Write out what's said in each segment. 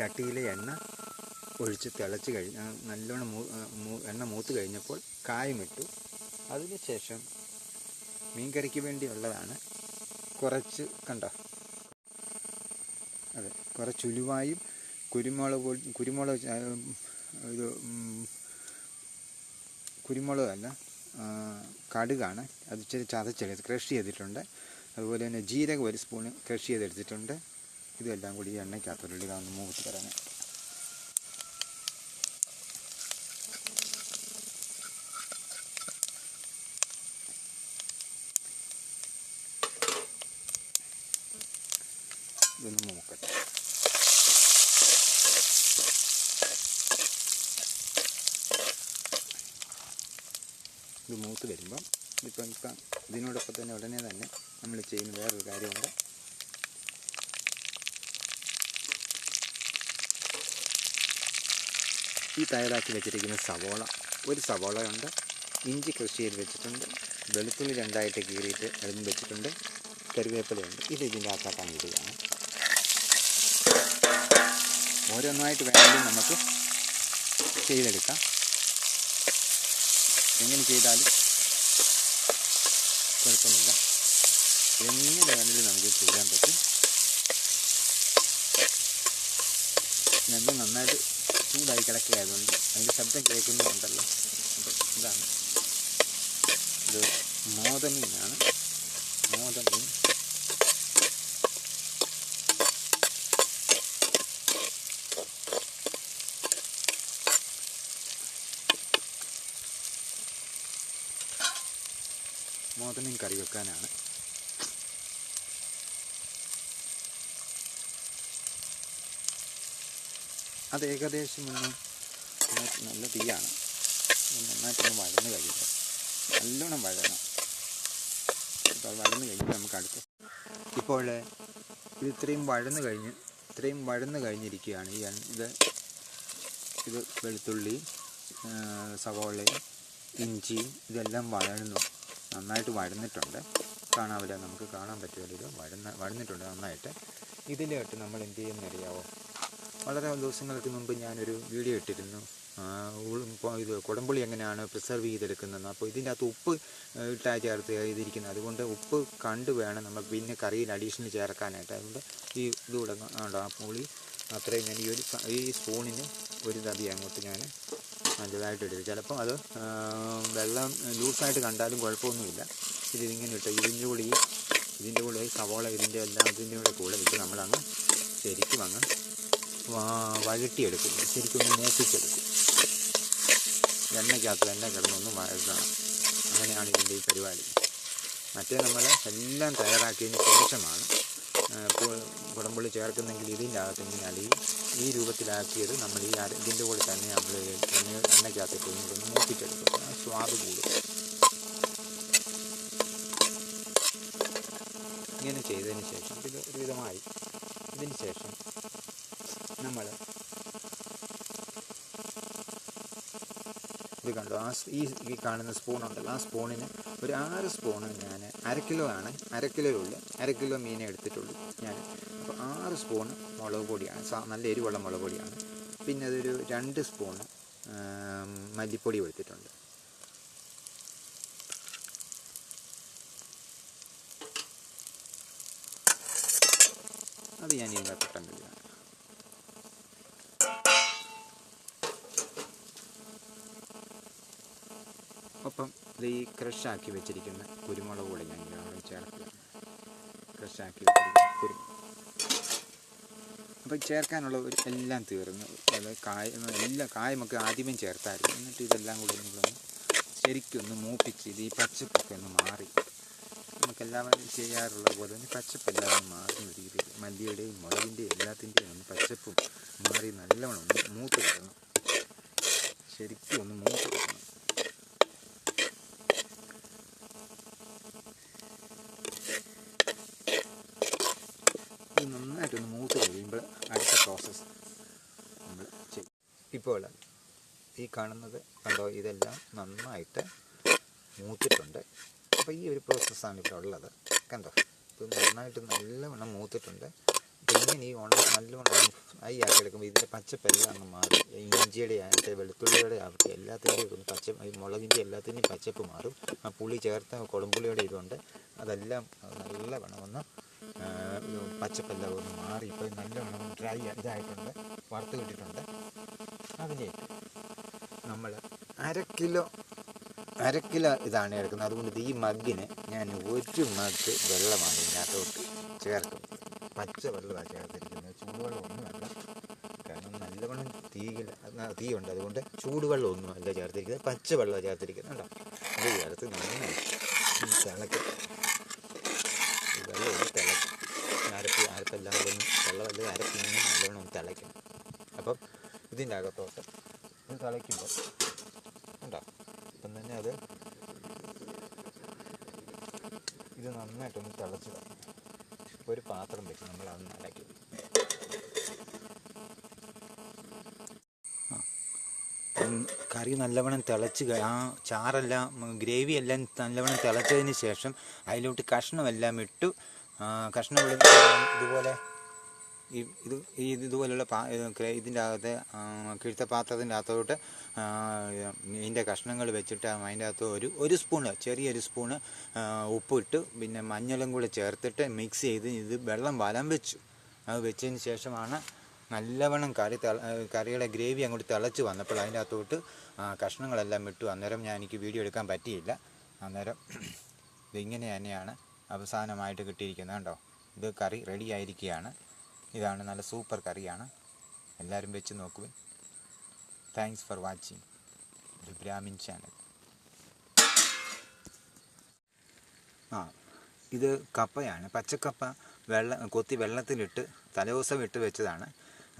ചട്ടിയിലെ എണ്ണ ഒഴിച്ച് തിളച്ച് കഴിഞ്ഞ് നല്ലോണം എണ്ണ മൂത്ത് കഴിഞ്ഞപ്പോൾ കായമിട്ടു അതിനുശേഷം മീൻകറിക്ക് വേണ്ടിയുള്ളതാണ് കുറച്ച് കണ്ടോ? അതെ കുറച്ച് ഉലുവായും കുരുമുളക് പൊടി- കുരുമുളക് ഇത് കുരുമുളകല്ല കടുകാണ്. അത് ഇച്ചിരി ചതച്ചെടുത്ത് ക്രഷ് ചെയ്തിട്ടുണ്ട്. അതുപോലെ തന്നെ ജീരകം ഒരു സ്പൂണ് ക്രഷ് ചെയ്തെടുത്തിട്ടുണ്ട്. ഇതെല്ലാം കൂടി ഈ എണ്ണയ്ക്കകത്തോട്ട് ഒന്ന് മൂത്ത് തരാൻ ഇതൊന്ന് മൂക്കട്ടെ ഇത് മൂത്ത് വരുമ്പം ഇപ്പം ഇപ്പം ഇതിനോടൊപ്പം തന്നെ ഉടനെ തന്നെ നമ്മൾ ചെയ്യുന്ന വേറൊരു കാര്യമുണ്ട്. ഈ തയ്യാറാക്കി വെച്ചിരിക്കുന്ന സവോള. ഒരു സവോളയുണ്ട് ഇഞ്ചി കൃഷി ചെയ്ത് വെച്ചിട്ടുണ്ട്. വെളുത്തുള്ളി രണ്ടായിട്ട് കീറിയിട്ട് എളുമ്പ് വെച്ചിട്ടുണ്ട്. കരുവേപ്പിലുണ്ട് ഇത് ഇതിന്റെ അകത്താക്കാൻ ഇടുകയാണ്. ഓരോന്നായിട്ട് വേണമെങ്കിലും നമുക്ക് ചെയ്തെടുക്കാം. എങ്ങനെ ചെയ്താലും കുഴപ്പമില്ല. എങ്ങനെ വേണമെങ്കിലും നമുക്ക് ചെയ്യാൻ പറ്റും. നന്നായിട്ട് ചൂടായി കിടക്കുകയായതുകൊണ്ട് അതിന്റെ ശബ്ദം കേൾക്കുന്നുണ്ടല്ലോ. അപ്പോൾ ഇതാണ്. ഇത് മോദമീനാണ് മോദമീൻ മോദമീൻ കറി വെക്കാനാണ്. അത് ഏകദേശം ഒന്ന് നല്ല തീയാണ്. നന്നായിട്ടൊന്ന് വഴന്ന് കഴിയുക നല്ലോണം വഴണം. അപ്പോൾ വഴന്ന് കഴിഞ്ഞിട്ട് നമുക്ക് അടുത്ത് ഇപ്പോൾ ഇത് ഇത്രയും വഴന്ന് കഴിഞ്ഞ് ഇത്രയും വഴന്ന് കഴിഞ്ഞിരിക്കുകയാണ്. ഈ ഇത് ഇത് വെളുത്തുള്ളി സവോളയും ഇഞ്ചിയും ഇതെല്ലാം വഴന്നു. നന്നായിട്ട് വഴന്നിട്ടുണ്ട്. കാണാവില്ല നമുക്ക് കാണാൻ പറ്റുമല്ലോ ഇത് വഴന്ന വഴന്നിട്ടുണ്ട് നന്നായിട്ട്. ഇതിലോട്ട് നമ്മൾ എന്ത് ചെയ്യുന്നറിയാവോ? വളരെ ദിവസങ്ങൾക്ക് മുമ്പ് ഞാനൊരു വീഡിയോ ഇട്ടിരുന്നു. ഇത് കുടംപുളി എങ്ങനെയാണ് പ്രിസർവ് ചെയ്തെടുക്കുന്നത് അപ്പോൾ ഇതിന്റെ അകത്ത് ഉപ്പ് ഇട്ടാ ചേർത്ത് ചെയ്തിരിക്കുന്നത്. അതുകൊണ്ട് ഉപ്പ് കണ്ട് വേണം നമ്മൾ പിന്നെ കറിയിൽ അഡീഷണൽ ചേർക്കാനായിട്ട്. അതുകൊണ്ട് ഈ ഇതുകൂടെ ഉണ്ടോ ആ പുളി അത്രയും ഞാൻ ഈ ഒരു ഈ സ്പൂണിന് ഒരു തടി അങ്ങോട്ട് ഞാൻ നല്ലതായിട്ട് ഇടും ചിലപ്പം അത് വെള്ളം ലൂസായിട്ട് കണ്ടാലും കുഴപ്പമൊന്നുമില്ല. ഇത് ഇങ്ങനെ ഇട്ട് ഇതിന്റെ കൂടെ ഇതിന്റെ കൂടെ സവോള ഇതിന്റെ എല്ലാം ഇതിന്റെ കൂടെ കൂടെ ഇട്ട് നമ്മളങ്ങ് ശരിക്കും അങ്ങ് വഴട്ടിയെടുക്കും ശരിക്കും ഒന്ന് മൂപ്പിച്ചെടുക്കും. എണ്ണയ്ക്കകത്ത് തന്നെ കിടന്നൊന്ന് വഴറ്റണം. അങ്ങനെയാണ് ഇതിന്റെ ഈ പരിപാടി. മറ്റേ നമ്മൾ എല്ലാം തയ്യാറാക്കിയതിന് ശേഷമാണ് കുടംപുള്ളി ചേർക്കുന്നെങ്കിൽ ഇതിന്റെ അകത്ത് ഇങ്ങനെ ഈ രൂപത്തിലാക്കിയത് നമ്മൾ ഈ ഇതിന്റെ കൂടെ തന്നെ നമ്മൾ എണ്ണ എണ്ണയ്ക്കകത്ത് ഒന്ന് മൂപ്പിച്ചെടുക്കും. സ്വാദ് കൂടും. ഇങ്ങനെ ചെയ്തതിന് ശേഷം ഇത് ഒരുവിധമായി. ഇതിന് ശേഷം നമ്മൾ. ഇത് കണ്ടു? ആ ഈ ഈ കാണുന്ന സ്പൂൺ ഉണ്ടല്ലോ. ആ സ്പൂണിന് ഒരു ആറ് സ്പൂണ് ഞാൻ അര കിലോ ആണ്. അര കിലോയുള്ള അര കിലോ മീനെ എടുത്തിട്ടുള്ളൂ ഞാൻ. അപ്പോൾ ആറ് സ്പൂൺ മുളക് പൊടിയാണ്. നല്ല എരിവുള്ള മുളക് പൊടിയാണ്. പിന്നെ അതൊരു രണ്ട് സ്പൂൺ മല്ലിപ്പൊടി എടുത്തിട്ടുണ്ട്. അത് ഞാൻ ഇതിന്റെ പെട്ടെന്ന് ഒപ്പം ഇത് ഈ ക്രഷാക്കി വെച്ചിരിക്കുന്ന കുരുമുളക് കൂടെ ഞാൻ ഇതിനോട് ചേർക്കുക. ക്രഷാക്കി വെച്ചിരിക്കുന്ന അപ്പോൾ ചേർക്കാനുള്ള ഒരു എല്ലാം തീർന്നു. അത് കായ എല്ലാ കായമൊക്കെ ആദ്യമേ ചേർത്തായിരുന്നു. എന്നിട്ട് ഇതെല്ലാം കൂടി നമ്മളൊന്ന് ശരിക്കൊന്ന് മൂപ്പിച്ച് ഇത് ഈ പച്ചപ്പൊക്കെ ഒന്ന് മാറി. നമുക്കെല്ലാവരും ചെയ്യാറുള്ള പോലെ തന്നെ പച്ചപ്പെല്ലാം ഒന്ന് മാറുന്ന രീതിയിൽ മല്ലിയുടെയും മുളകിന്റെയും എല്ലാത്തിന്റെയും ഒന്ന് പച്ചപ്പും മാറി നല്ലവണ്ണം ഒന്ന് മൂത്ത് കിടണം ശരിക്കും ഒന്ന് മൂത്ത് കിടണം ഇത് നന്നായിട്ടൊന്ന് കഴിയുമ്പോൾ അടുത്ത പ്രോസസ്സ് നമ്മൾ ചെയ്യും. ഇപ്പോൾ ഈ കാണുന്നത് കണ്ടോ ഇതെല്ലാം നന്നായിട്ട് മൂത്തിട്ടുണ്ട്. അപ്പോൾ ഈ ഒരു പ്രോസസ്സാണ് ഇവിടെ ഉള്ളത്. കണ്ടോ? ഇത് നന്നായിട്ട് നല്ലവണ്ണം മൂത്തിട്ടുണ്ട്. ഇങ്ങനെ ഈ ഉണ നല്ലവണ്ണം ഐ ആക്കി എടുക്കുമ്പോൾ ഇതിന്റെ പച്ചപ്പെല്ലാം അങ്ങ് മാറി. ഇഞ്ചിയുടെ ആകട്ടെ വെളുത്തുള്ളിയുടെ ആവട്ടെ എല്ലാത്തിന്റെയും ഒന്ന് പച്ച ഈ മുളകിന്റെ എല്ലാത്തിന്റെയും പച്ചപ്പ് മാറും. ആ പുളി ചേർത്ത കുളമ്പുള്ളിയുടെ ഇതുണ്ട്. അതെല്ലാം നല്ലവണ്ണം ഒന്ന് പച്ചപ്പെല്ലാം ഒന്ന് മാറി. ഇപ്പോൾ നല്ലവണ്ണം ഡ്രൈ ഇതായിട്ടുണ്ട്. വറുത്ത് കിട്ടിയിട്ടുണ്ട്. അതിലേക്ക് നമ്മൾ അര കിലോ അര കിലോ ഇതാണ് എടുക്കുന്നത്. അതുകൊണ്ട് ഈ മഗ്ഗിന് ഞാൻ ഒരു മഗ് വെള്ളമാണ് ഇതിനകത്തോട്ട് ചേർക്കും. പച്ച വെള്ളമാണ് ചേർത്തിരിക്കുന്നത്. ചൂടുവെള്ളം ഒന്നുമല്ല. കാരണം നല്ലവണ്ണം തീയിൽ തീയുണ്ട് അതുകൊണ്ട് ചൂടുവെള്ളം ഒന്നുമല്ല ചേർത്തിരിക്കുന്നത്. പച്ച വെള്ളമാണ് ചേർത്തിരിക്കുന്നത് കേട്ടോ. അത് ചേർത്ത് നന്നായി തിളക്കും വെള്ളം ഒന്ന് എല്ലാം കൂടെ ഒന്ന് വെള്ളമല്ല അരപ്പിങ്ങനെ നല്ലവണ്ണം ഒന്ന് തിളയ്ക്കണം അപ്പം ഇതിന്റെ അകത്തോട്ട് ഇത് തിളയ്ക്കുമ്പോൾ ഉണ്ടോ ഇപ്പം തന്നെ അത് ഇത് നന്നായിട്ടൊന്ന് തിളച്ച് ഒരു പാത്രം വെച്ച് നമ്മൾ അതൊന്ന് അടയ്ക്കും ഉം, കറി നല്ലവണ്ണം തിളച്ച് ആ ചാറെല്ലാം ഗ്രേവി എല്ലാം നല്ലവണ്ണം തിളച്ചതിന് ശേഷം അതിലോട്ട് കഷ്ണമെല്ലാം ഇട്ടു കഷ്ണം ഉള്ളി ഇതുപോലെ ഈ ഇത് ഈ ഇതുപോലുള്ള പാ ഇതിന്റെ അകത്ത് കിഴുത്ത പാത്രത്തിന്റെ അകത്തോട്ട് ഇതിന്റെ കഷ്ണങ്ങൾ വെച്ചിട്ട് അതിന്റെ അകത്ത് ഒരു ഒരു സ്പൂണ് ചെറിയൊരു സ്പൂണ് ഉപ്പിട്ട് പിന്നെ മഞ്ഞളും കൂടെ ചേർത്തിട്ട് മിക്സ് ചെയ്ത് ഇത് വെള്ളം വലം വെച്ചു. അത് വെച്ചതിന് ശേഷമാണ് നല്ലവണ്ണം കറി കറിയുടെ ഗ്രേവി അങ്ങോട്ട് തിളച്ച് വന്നപ്പോൾ അതിന്റെ അകത്തോട്ട് കഷ്ണങ്ങളെല്ലാം ഇട്ടു. അന്നേരം ഞാൻ എനിക്ക് വീഡിയോ എടുക്കാൻ പറ്റിയില്ല. അന്നേരം ഇതിങ്ങനെ തന്നെയാണ്. അവസാനമായിട്ട് കിട്ടിയിരിക്കുന്നത് കണ്ടോ? ഇത് കറി റെഡി ആയിരിക്കുകയാണ്. ഇതാണ് നല്ല സൂപ്പർ കറിയാണ്. എല്ലാവരും വെച്ച് നോക്കുവിൻ. Thanks for watching the Brahmin channel ആ ഇത് കപ്പയാണ്. പച്ചക്കപ്പ വെള്ള കൊത്തി വെള്ളത്തിലിട്ട് തലേദിവസം ഇട്ട് വെച്ചതാണ്.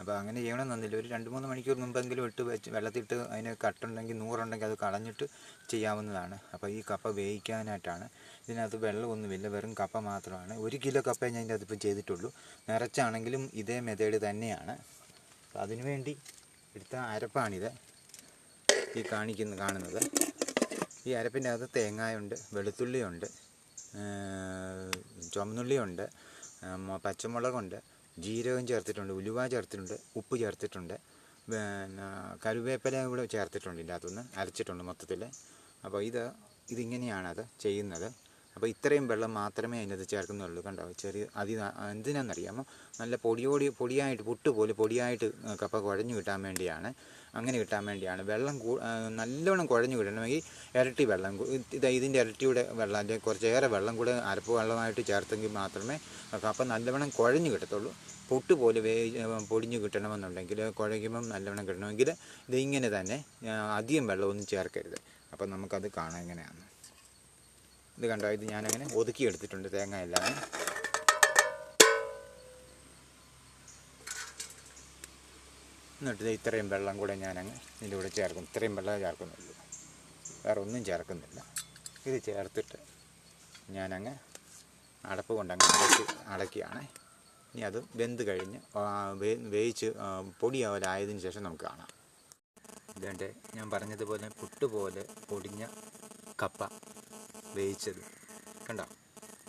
അപ്പോൾ അങ്ങനെ ചെയ്യണമെന്നൊന്നുമില്ല ഒരു രണ്ട് മൂന്ന് മണിക്കൂർ മുമ്പെങ്കിലും ഇട്ട് വെച്ച് വെള്ളത്തിട്ട് അതിന് കട്ടുണ്ടെങ്കിൽ നൂറുണ്ടെങ്കിൽ അത് കളഞ്ഞിട്ട് ചെയ്യാവുന്നതാണ്. അപ്പോൾ ഈ കപ്പ വേവിക്കാനായിട്ടാണ്. ഇതിനകത്ത് വെള്ളമൊന്നുമില്ല വെറും കപ്പ മാത്രമാണ്. ഒരു കിലോ കപ്പ ഞാൻ ഇതിന്റെ അതിപ്പോൾ ചെയ്തിട്ടുള്ളൂ. നിറച്ചാണെങ്കിലും ഇതേ മെത്തേഡ് തന്നെയാണ്. അപ്പോൾ അതിനുവേണ്ടി എടുത്ത അരപ്പാണിത് ഈ കാണിക്കുന്ന കാണുന്നത്. ഈ അരപ്പിന്റെ അകത്ത് തേങ്ങായുണ്ട് വെളുത്തുള്ളിയുണ്ട് ചുമന്നുള്ളിയുണ്ട് പച്ചമുളകുണ്ട് ജീരകം ചേർത്തിട്ടുണ്ട് ഉലുവ ചേർത്തിട്ടുണ്ട് ഉപ്പ് ചേർത്തിട്ടുണ്ട് പിന്നെ കരുവേപ്പില കൂടെ ചേർത്തിട്ടുണ്ട് ഇതിന്റെ അകത്തുനിന്ന് അരച്ചിട്ടുണ്ട് മൊത്തത്തിൽ. അപ്പോൾ ഇത് ഇതിങ്ങനെയാണത് ചെയ്യുന്നത്. അപ്പോൾ ഇത്രയും വെള്ളം മാത്രമേ അതിനകത്ത് ചേർക്കുന്നുള്ളൂ. കണ്ടോ? ചെറിയ അതി എന്തിനാണെന്നറിയാമോ നല്ല പൊടിയോടി പൊടിയായിട്ട് പുട്ട് പോലെ പൊടിയായിട്ട് കപ്പ കുഴഞ്ഞു കിട്ടാൻ വേണ്ടിയാണ്. അങ്ങനെ കിട്ടാൻ വേണ്ടിയാണ്. വെള്ളം നല്ലവണ്ണം കുഴഞ്ഞു കിട്ടണമെങ്കിൽ ഇരട്ടി വെള്ളം ഇതാ ഇത് ഇതിന്റെ ഇരട്ടിയുടെ വെള്ളം അല്ലെങ്കിൽ കുറച്ചേറെ വെള്ളം കൂടെ അരപ്പ് വെള്ളമായിട്ട് ചേർത്തെങ്കിൽ മാത്രമേ കപ്പ നല്ലവണ്ണം കുഴഞ്ഞു കിട്ടത്തുള്ളൂ. പുട്ട് പോലെ വേ പൊടിഞ്ഞു കിട്ടണമെന്നുണ്ടെങ്കിൽ കുഴയ്ക്കുമ്പം നല്ലവണ്ണം കിട്ടണമെങ്കിൽ ഇതിങ്ങനെ തന്നെ അധികം വെള്ളമൊന്നും ചേർക്കരുത്. അപ്പം നമുക്കത് കാണാം എങ്ങനെയാണ് ഇത് കണ്ടോ? ഇത് ഞാനങ്ങനെ ഒതുക്കി എടുത്തിട്ടുണ്ട് തേങ്ങ എല്ലാം. എന്നിട്ട് ഇത്രയും വെള്ളം കൂടെ ഞാനങ്ങ് ഇതിന്റെ കൂടെ ചേർക്കും ഇത്രയും വെള്ളം ചേർക്കുന്നുള്ളൂ. വേറെ ഒന്നും ചേർക്കുന്നില്ല. ഇത് ചേർത്തിട്ട് ഞാനങ്ങ് അടപ്പ് കൊണ്ടങ്ങ് അടക്കി അടക്കിയാണ് ഇനി അത് വെന്ത് കഴിഞ്ഞ് വേവിച്ച് പൊടി പൊടിയാവലായതിനു ശേഷം നമുക്ക് കാണാം. ഇതേണ്ട ഞാൻ പറഞ്ഞതുപോലെ പുട്ട് പോലെ പൊടിഞ്ഞ കപ്പ. വേവിച്ചത്. കണ്ടോ?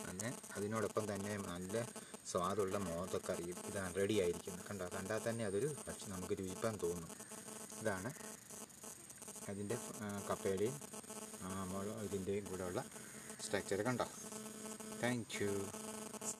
അങ്ങനെ അതിനോടൊപ്പം തന്നെ നല്ല സ്വാദുള്ള മോദക്കറിയും ഇതാണ് റെഡി ആയിരിക്കുന്നത്. കണ്ടോ? കണ്ടാൽ തന്നെ അതൊരു പക്ഷെ നമുക്ക് രുചിപ്പാൻ തോന്നും. ഇതാണ് അതിന്റെ കപ്പയുടെയും ഇതിന്റെയും കൂടെയുള്ള സ്ട്രക്ചർ കണ്ടോ? താങ്ക്